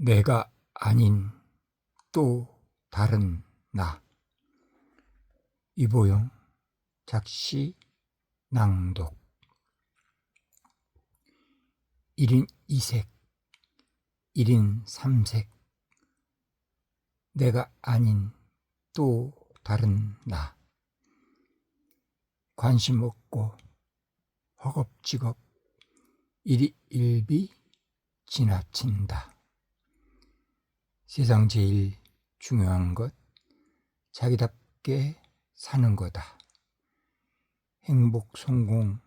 내가 아닌 또 다른 나. 이보영 작시 낭독 1인 2색 1인 3색 내가 아닌 또 다른 나. 관심 없고 허겁지겁 일이 일비 지나친다. 세상 제일 중요한 것 자기답게 사는 거다. 행복, 성공,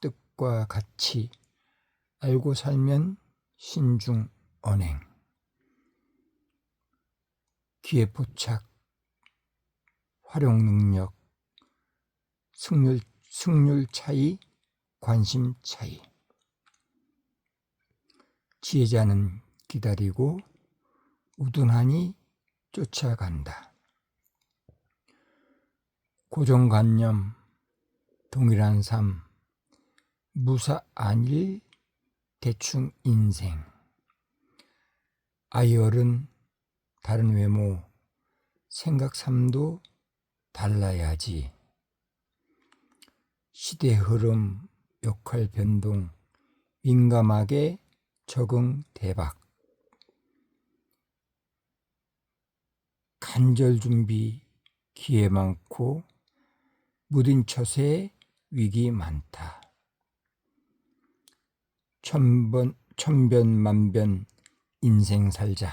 뜻과 가치 알고 살면 신중 언행. 기회 포착, 활용 능력, 승률, 승률 차이, 관심 차이. 지혜자는 기다리고 우둔하니 쫓아간다. 고정관념, 동일한 삶, 무사 안일, 대충 인생. 아이 어른, 다른 외모, 생각 삶도 달라야지. 시대 흐름, 역할 변동, 민감하게 적응 대박. 간절 준비 기회 많고 무딘 처세 위기 많다. 천번 천변 만변 인생 살자.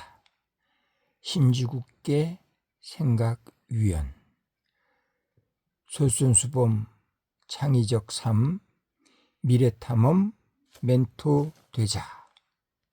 심지궂게 생각 위연. 솔선수범 창의적 삶 미래 탐험 멘토 되자.